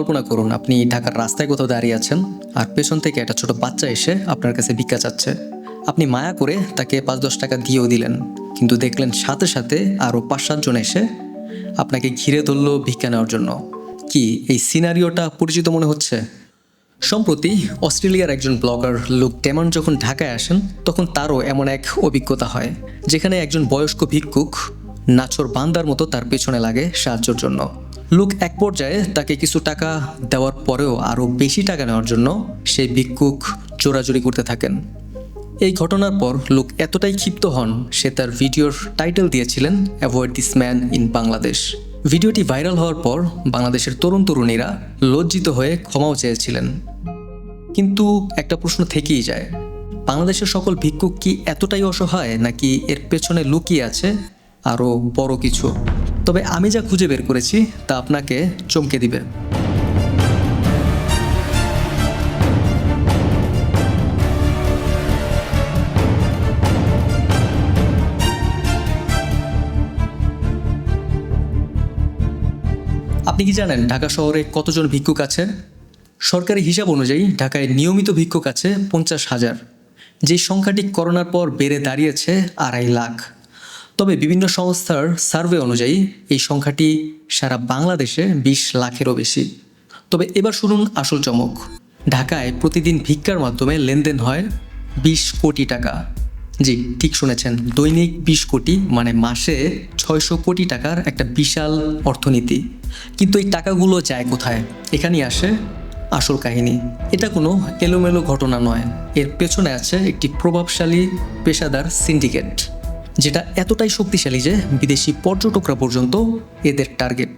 কল্পনা করুন। আপনি ঢাকার রাস্তায় কোথাও দাঁড়িয়ে আছেন আর পেছন থেকে একটা ছোট বাচ্চা এসে আপনার কাছে ভিক্ষা চাচ্ছে। আপনি মায়া করে তাকে পাঁচ দশ টাকা দিয়েও দিলেন। কিন্তু দেখলেন সাথে সাথে আরও পাঁচ সাতজন এসে আপনাকে ঘিরে ধরলো ভিক্ষা নেওয়ার জন্য। কি এই সিনারিওটা পরিচিত মনে হচ্ছে? সম্প্রতি অস্ট্রেলিয়ার একজন ব্লগার লুক টেমন যখন ঢাকায় আসেন, তখন তারও এমন এক অভিজ্ঞতা হয়, যেখানে একজন বয়স্ক ভিক্ষুক নাছর বান্দার মতো তার পেছনে লাগে সাহায্যের জন্য। লুক এক পর্যায়ে তাকে কিছু টাকা দেওয়ার পরেও আরও বেশি টাকা নেওয়ার জন্য সেই ভিক্ষুক চোরাচুরি করতে থাকেন। এই ঘটনার পর লোক এতটাই ক্ষিপ্ত হন, সে তার ভিডিওর টাইটেল দিয়েছিলেন, avoid this man in Bangladesh ভিডিওটি ভাইরাল হওয়ার পর বাংলাদেশের তরুণ তরুণীরা লজ্জিত হয়ে ক্ষমাও চেয়েছিলেন। কিন্তু একটা প্রশ্ন থেকেই যায়, বাংলাদেশের সকল ভিক্ষুক কি এতটাই অসহায় নাকি এর পেছনে লুকিয়ে আছে আরও বড় কিছু? তবে আমি যা খুঁজে বের করেছি, তা আপনাকে চমকে দিবে। আপনি কি জানেন ঢাকা শহরে কতজন ভিক্ষুক আছে? সরকারি হিসাব অনুযায়ী ঢাকায় নিয়মিত ভিক্ষুক আছে পঞ্চাশ হাজার। যে সংখ্যাটি করোনার পর বেড়ে দাঁড়িয়েছে আড়াই লাখ। তবে বিভিন্ন সংস্থার সার্ভে অনুযায়ী এই সংখ্যাটি সারা বাংলাদেশে বিশ লাখেরও বেশি। তবে এবার শুনুন আসল চমক। ঢাকায় প্রতিদিন ভিক্ষার মাধ্যমে লেনদেন হয় বিশ কোটি টাকা। জি, ঠিক শুনেছেন, দৈনিক বিশ কোটি মানে মাসে ছয়শো কোটি টাকার একটা বিশাল অর্থনীতি। কিন্তু এই টাকাগুলো যায় কোথায়? এখানেই আসে আসল কাহিনী। এটা কোনো এলোমেলো ঘটনা নয়। এর পেছনে আছে একটি প্রভাবশালী পেশাদার সিন্ডিকেট। যেটা এতটাই শক্তিশালী যে বিদেশি পর্যটকরা পর্যন্ত এদের টার্গেট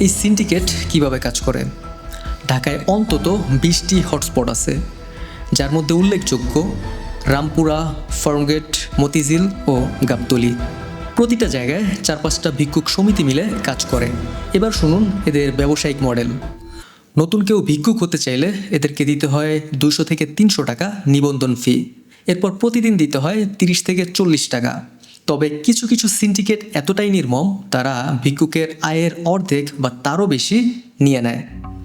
এই সিন্ডিকেট কীভাবে কাজ করে? ঢাকায় অন্তত বিশটি হটস্পট আছে, যার মধ্যে উল্লেখযোগ্য রামপুরা ফার্মগেট মতিঝিল ও গাবতলি। প্রতিটা জায়গায় চার পাঁচটা ভিক্ষুক সমিতি মিলে কাজ করে। এবার শুনুন এদের ব্যবসায়িক মডেল। নতুন কেউ ভিক্ষুক হতে চাইলে এদেরকে দিতে হয় দুশো থেকে তিনশো টাকা নিবন্ধন ফি এরপর প্রতিদিন দিতে হয় তিরিশ থেকে চল্লিশ টাকা। তবে কিছু কিছু সিন্ডিকেট এতটাই নির্মম, তারা ভিক্ষুকের আয়ের অর্ধেক বা তারও বেশি নিয়ে নেয়।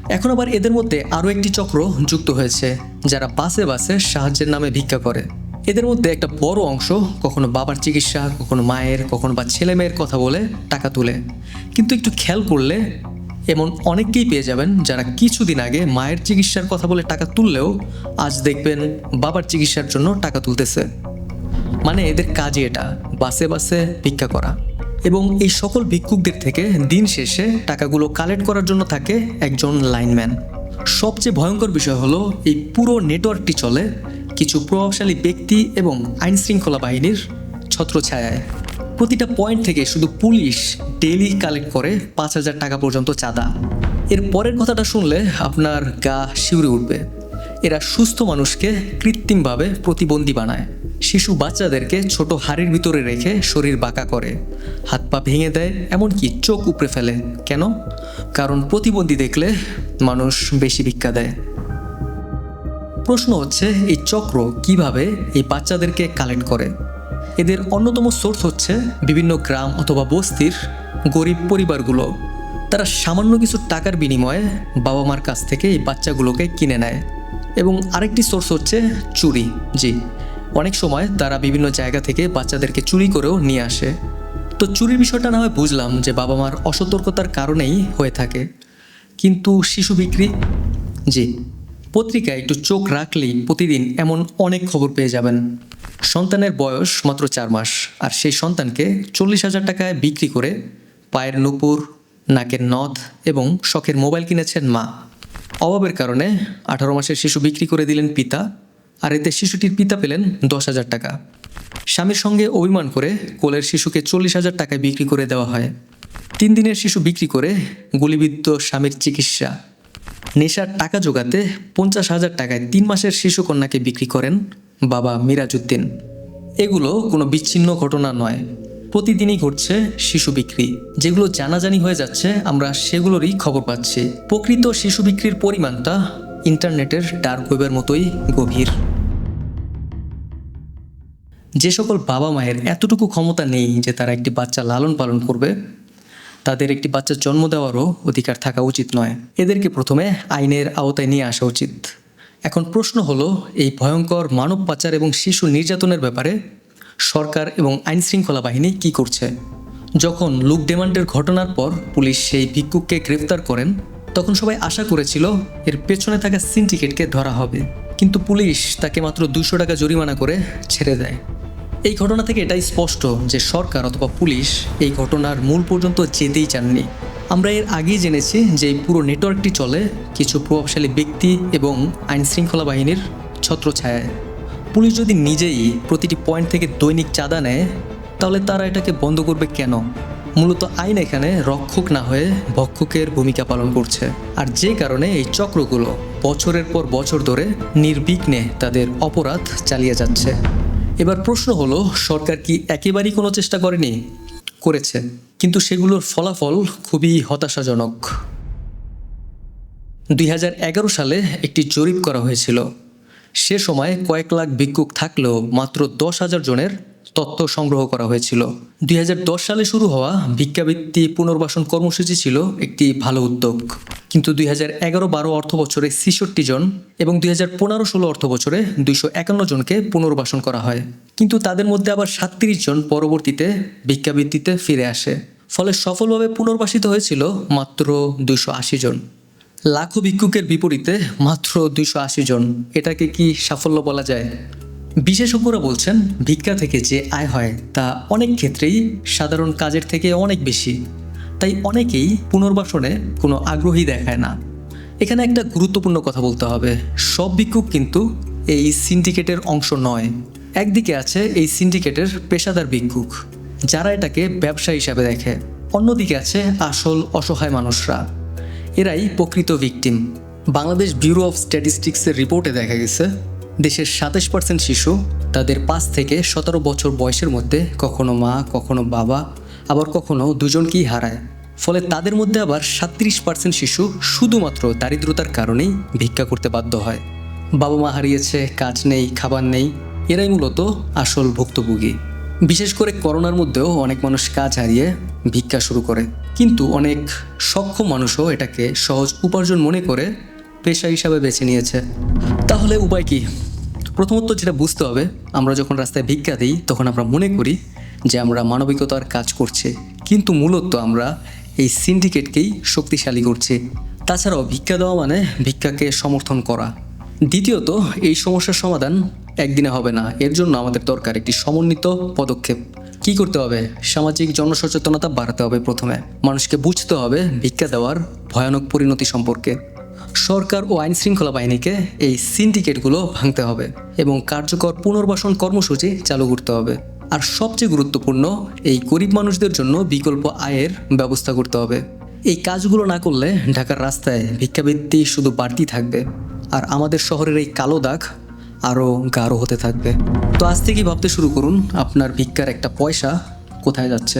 এখন আবার এদের মধ্যে আরও একটি চক্র যুক্ত হয়েছে, যারা বাসে বাসে সাহায্যের নামে ভিক্ষা করে। এদের মধ্যে একটা বড় অংশ কখনো বাবার চিকিৎসা, কখনো মায়ের, কখনো বা ছেলে মেয়ের কথা বলে টাকা তুলে। কিন্তু একটু খেয়াল করলে এমন অনেককেই পেয়ে যাবেন যারা কিছুদিন আগে মায়ের চিকিৎসার কথা বলে টাকা তুললেও আজ দেখবেন বাবার চিকিৎসার জন্য টাকা তুলতেছে। মানে এদের কাজই এটা, বাসে বাসে ভিক্ষা করা। এবং এই সকল ভিক্ষুকদের থেকে দিন শেষে টাকাগুলো কালেক্ট করার জন্য থাকে একজন লাইনম্যান। সবচেয়ে ভয়ঙ্কর বিষয় হলো এই পুরো নেটওয়ার্কটি চলে কিছু প্রভাবশালী ব্যক্তি এবং আইন শৃঙ্খলা বাহিনীর ছত্রছায়ায়। প্রতিটা পয়েন্ট থেকে শুধু পুলিশ ডেইলি কালেক্ট করে পাঁচ হাজার টাকা পর্যন্ত চাঁদা। এর পরের কথাটা শুনলে আপনার গা শিউরে উঠবে। এরা সুস্থ মানুষকে কৃত্রিমভাবে প্রতিবন্ধী বানায়। শিশু বাচ্চাদেরকে ছোট হাড়ির ভিতরে রেখে শরীর বাঁকা করে। হাত পা ভেঙে দেয়, এমনকি চোখ উপড়ে ফেলে। কেন? কারণ প্রতিবন্ধী দেখলে মানুষ বেশি ভিক্ষা দেয়। প্রশ্ন হচ্ছে, এই চক্র কীভাবে এই বাচ্চাদেরকে কালেক্ট করে? এদের অন্যতম সোর্স হচ্ছে বিভিন্ন গ্রাম অথবা বস্তির গরিব পরিবারগুলো। তারা সামান্য কিছু টাকার বিনিময়ে বাবা মার কাছ থেকে এই বাচ্চাগুলোকে কিনে নেয়। এবং আরেকটি সোর্স হচ্ছে চুরি। জি, অনেক সময় তারা বিভিন্ন জায়গা থেকে বাচ্চাদেরকে চুরি করেও নিয়ে আসে। তো চুরির বিষয়টা না হয় বুঝলাম যে বাবা মার অসতর্কতার কারণেই হয়ে থাকে। কিন্তু শিশু বিক্রি? জি, পত্রিকায় একটু চোখ রাখলেই প্রতিদিন এমন অনেক খবর পেয়ে যাবেন। সন্তানের বয়স মাত্র চার মাস, আর সেই সন্তানকে চল্লিশ হাজার টাকায় বিক্রি করে পায়ের নুপুর, নাকের নথ এবং শখের মোবাইল কিনেছেন মা। অভাবের কারণে আঠারো মাসের শিশু বিক্রি করে দিলেন পিতা, আর এতে শিশুটির পিতা পেলেন দশ হাজার টাকা। স্বামীর সঙ্গে অভিমান করে কোলের শিশুকে চল্লিশ হাজার টাকায় বিক্রি করে দেওয়া হয়। তিন দিনের শিশু বিক্রি করে গুলিবিদ্ধ স্বামীর চিকিৎসা। নেশার টাকা জোগাতে পঞ্চাশ হাজার টাকায় তিন মাসের শিশু কন্যাকে বিক্রি করেন বাবা মিরাজউদ্দিন। এগুলো কোনো বিচ্ছিন্ন ঘটনা নয়। প্রতিদিনই ঘটছে শিশু বিক্রি। যেগুলো জানাজানি হয়ে যাচ্ছে, আমরা সেগুলোরই খবর পাচ্ছি। প্রকৃত শিশু বিক্রির পরিমাণটা ইন্টারনেটের ডার্ক ওয়েবের মতোই গভীর। যে সকল বাবা মায়ের এতটুকু ক্ষমতা নেই যে তারা একটি বাচ্চা লালন পালন করবে, তাদের একটি বাচ্চার জন্ম দেওয়ারও অধিকার থাকা উচিত নয়। এদেরকে প্রথমে আইনের আওতায় নিয়ে আসা উচিত। এখন প্রশ্ন হলো, এই ভয়ঙ্কর মানব পাচার এবং শিশু নির্যাতনের ব্যাপারে সরকার এবং আইন শৃঙ্খলা বাহিনী কি করছে? যখন লুক ডেমান্ডের ঘটনার পর পুলিশ সেই ভিক্ষুককে গ্রেফতার করেন, তখন সবাই আশা করেছিল এর পেছনে থাকা সিন্ডিকেটকে ধরা হবে। কিন্তু পুলিশ তাকে মাত্র দুশো টাকা জরিমানা করে ছেড়ে দেয়। এই ঘটনা থেকে এটাই স্পষ্ট যে সরকার অথবা পুলিশ এই ঘটনার মূল পর্যন্ত যেতেই চাননি। আমরা এর আগেই জেনেছি যে এই পুরো নেটওয়ার্কটি চলে কিছু প্রভাবশালী ব্যক্তি এবং আইন শৃঙ্খলা বাহিনীর ছত্রছায়ায়। পুলিশ যদি নিজেই প্রতিটি পয়েন্ট থেকে দৈনিক চাঁদা নেয়, তাহলে তারা এটাকে বন্ধ করবে কেন? মূলত আইন এখানে রক্ষক না হয়ে ভক্ষকের ভূমিকা পালন করছে। আর যে কারণে এই চক্রগুলো বছরের পর বছর ধরে নির্বিঘ্নে তাদের অপরাধ চালিয়ে যাচ্ছে। এবার প্রশ্ন হলো, সরকার কি একেবারেই কোনো চেষ্টা করেনি? করেছে। কিন্তু সেগুলোর ফলাফল খুবই হতাশাজনক। দুই হাজার এগারো সালে একটি জরিপ করা হয়েছিল। সে সময় কয়েক লাখ ভিক্ষুক থাকলেও মাত্র দশ হাজার জনের তথ্য সংগ্রহ করা হয়েছিল। দুই হাজার দশ সালে শুরু হওয়া ভিক্ষাবৃত্তি পুনর্বাসন কর্মসূচি ছিল একটি ভালো উদ্যোগ। কিন্তু দুই হাজার এগারো বারো অর্থ বছরে ছেষট্টি জন এবং দুই হাজার পনেরো ষোলো অর্থ বছরে দুইশো একান্ন জনকে পুনর্বাসন করা হয়। কিন্তু তাদের মধ্যে আবার সাতত্রিশ জন পরবর্তীতে ভিক্ষাবৃত্তিতে ফিরে আসে। ফলে সফলভাবে পুনর্বাসিত হয়েছিল মাত্র দুইশো আশি জন। লাখো ভিক্ষুকের বিপরীতে মাত্র দুইশো আশি জন। এটাকে কি সাফল্য বলা যায়? বিশেষজ্ঞরা বলছেন, ভিক্ষা থেকে যে আয় হয় তা অনেক ক্ষেত্রেই সাধারণ কাজের থেকে অনেক বেশি। তাই অনেকেই পুনর্বাসনে কোনো আগ্রহী দেখায় না। এখানে একটা গুরুত্বপূর্ণ কথা বলতে হবে। সব ভিক্ষুক কিন্তু এই সিন্ডিকেটের অংশ নয়। একদিকে আছে এই সিন্ডিকেটের পেশাদার ভিক্ষুক, যারা এটাকে ব্যবসা হিসাবে দেখে। অন্যদিকে আছে আসল অসহায় মানুষরা। এরাই প্রকৃত ভিকটিম। বাংলাদেশ ব্যুরো অফ স্ট্যাটিস্টিক্সের রিপোর্টে দেখা গেছে, দেশের সাতাশ পার্সেন্ট শিশু তাদের পাঁচ থেকে সতেরো বছর বয়সের মধ্যে কখনো মা, কখনো বাবা আবার কখনো দুজনকেই হারায়। ফলে তাদের মধ্যে আবার সাত্রিশ পার্সেন্ট শিশু শুধুমাত্র দারিদ্রতার কারণেই ভিক্ষা করতে বাধ্য হয়। বাবা মা হারিয়েছে, কাজ নেই, খাবার নেই, এরাই মূলত আসল ভুক্তভোগী। বিশেষ করে করোনার মধ্যেও অনেক মানুষ কাজ হারিয়ে ভিক্ষা শুরু করে। কিন্তু অনেক সক্ষম মানুষও এটাকে সহজ উপার্জন মনে করে পেশা হিসাবে বেছে নিয়েছে। তাহলে উপায় কি? প্রথমত যেটা বুঝতে হবে, আমরা যখন রাস্তায় ভিক্ষা দিই, তখন আমরা মনে করি যে আমরা মানবিকতার কাজ করছি। কিন্তু মূলত আমরা এই সিন্ডিকেটকেই শক্তিশালী করছি। তাছাড়াও ভিক্ষা দেওয়া মানে ভিক্ষাকে সমর্থন করা। দ্বিতীয়ত, এই সমস্যার সমাধান একদিনে হবে না। এর জন্য আমাদের দরকার একটি সমন্বিত পদক্ষেপ। কি করতে হবে? সামাজিক জনসচেতনতা বাড়াতে হবে প্রথমে। মানুষকে বুঝতে হবে ভিক্ষা দেওয়ার ভয়ানক পরিণতি সম্পর্কে। সরকার ও আইন শৃঙ্খলা বাহিনীকে এই সিন্ডিকেটগুলো ভাঙতে হবে এবং কার্যকর পুনর্বাসন কর্মসূচি চালু করতে হবে। আর সবচেয়ে গুরুত্বপূর্ণ, এই গরিব মানুষদের জন্য বিকল্প আয়ের ব্যবস্থা করতে হবে। এই কাজগুলো না করলে ঢাকার রাস্তায় ভিক্ষাবৃত্তি শুধু বাড়তি থাকবে আর আমাদের শহরের এই কালো দাগ আরও গাঢ় হতে থাকবে। তো আজ থেকেই ভাবতে শুরু করুন, আপনার ভিক্ষার একটা পয়সা কোথায় যাচ্ছে?